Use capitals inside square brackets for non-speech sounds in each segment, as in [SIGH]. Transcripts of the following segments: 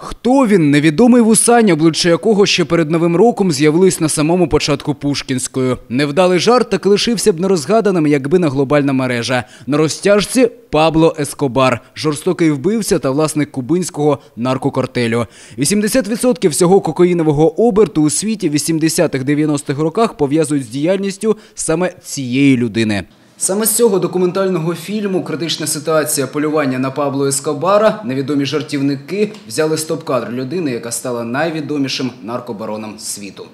Хто він? Невідомий вусань, обличчя якого ще перед новим роком з'явились на самому початку Пушкінської. Невдалий жарт так лишився б нерозгаданим, якби не глобальна мережа. На розтяжці Пабло Ескобар, жорстокий вбивця та власник кубинського наркокартелю. 80% всього кокаїнового оберту у світі в 80-х-90-х роках пов'язують з діяльністю саме цієї людини. Саме з цього документального фільму Критична ситуація полювання на Пабло Ескобара невідомі жартівники взяли стоп-кадр людини, яка стала найвідомішим наркобароном світу.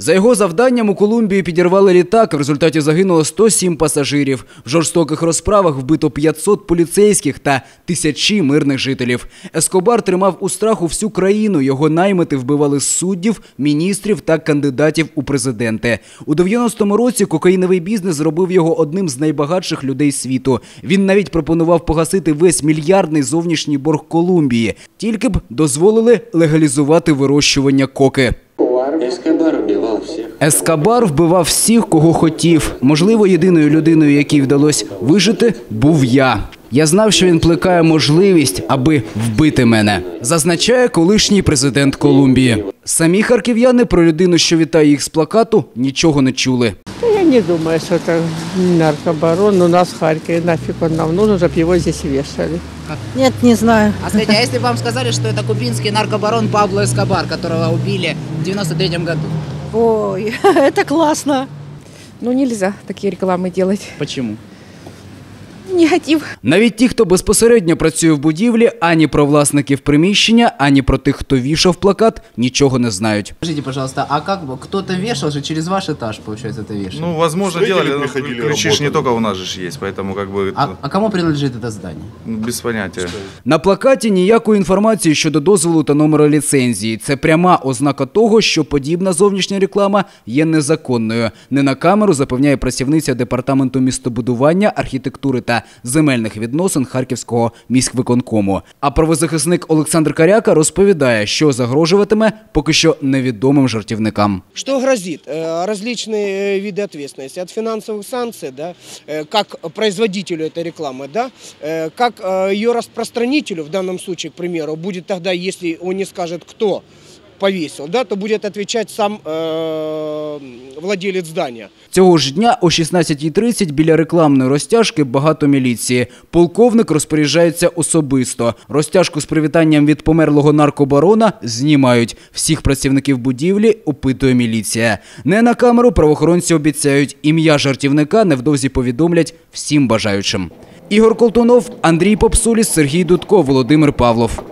За його завданням у Колумбії підірвали літак. В результаті загинуло 107 пасажирів. В жорстоких розправах вбито 500 поліцейських та тисячі мирних жителів. Ескобар тримав у страху всю країну. Його наймити вбивали суддів, міністрів та кандидатів у президенти. У 90-му році кокаїновий бізнес зробив його одним з найбагатших людей світу. Він навіть пропонував погасити весь мільярдний зовнішній борг Колумбії, тільки б дозволили легалізувати вирощування коки. Всех. Ескабар вбивав всіх, кого хотів. Можливо, єдиною людиною, якій вдалося вижити, був я. Я знав, що він плекає можливість, аби вбити мене, зазначає колишній президент Колумбії. Самі харків'яни про людину, що вітає їх з плакату, нічого не чули. Да Я не думаю, что это наркобарон. У нас в Харькове нафиг он нам нужен, чтобы его здесь вешали. Нет, не знаю. А скажите, а если бы вам сказали, что это кубинский наркобарон Пабло Эскобар, которого убили в 93 году? Ой, [LAUGHS] это классно. Ну, нельзя такие рекламы делать. Почему? Негатив. Навіть ті, хто безпосередньо працює в будівлі, ані про власників приміщення, ані про тих, хто вішав плакат, нічого не знають. Скажите, пожалуйста, а как бы кто-то вешал же через ваш этаж, получается, это вешали? Ну, возможно, Строители делали, но приходили, ключи ж не работали. только у нас же есть, поэтому как бы а, а кому принадлежит это здание? ну, без понятия. На плакаті ніякої інформації щодо дозволу та номера ліцензії. Це пряма ознака того, що подібна зовнішня реклама є незаконною. Не на камеру запевняє працівниця департаменту містобудування, архітектури та земельних відносин Харківського міськвиконкому. А правозахисник Олександр Каряка розповідає, що загрожуватиме поки що невідомим жартівникам. Что грозит? Э, Различные э, виды ответственности. От финансовых санкций, да, э, как производителю этой рекламы, да, э, как э, ее распространителю, в данном случае, к примеру, будет тогда, если он не скажет, кто повесил, да, то будет отвечать сам э, владелец здания. Цього ж дня о 16.30 біля рекламної розтяжки багато міліції. Полковник розпоряджається особисто. Розтяжку з привітанням від померлого наркобарона знімають. Всіх працівників будівлі опитує міліція. Не на камеру правоохоронці обіцяють, ім'я жартівника невдовзі повідомлять всім бажаючим. Ігор Колтунов, Андрій Попсуліс, Сергій Дудко, Володимир Павлов.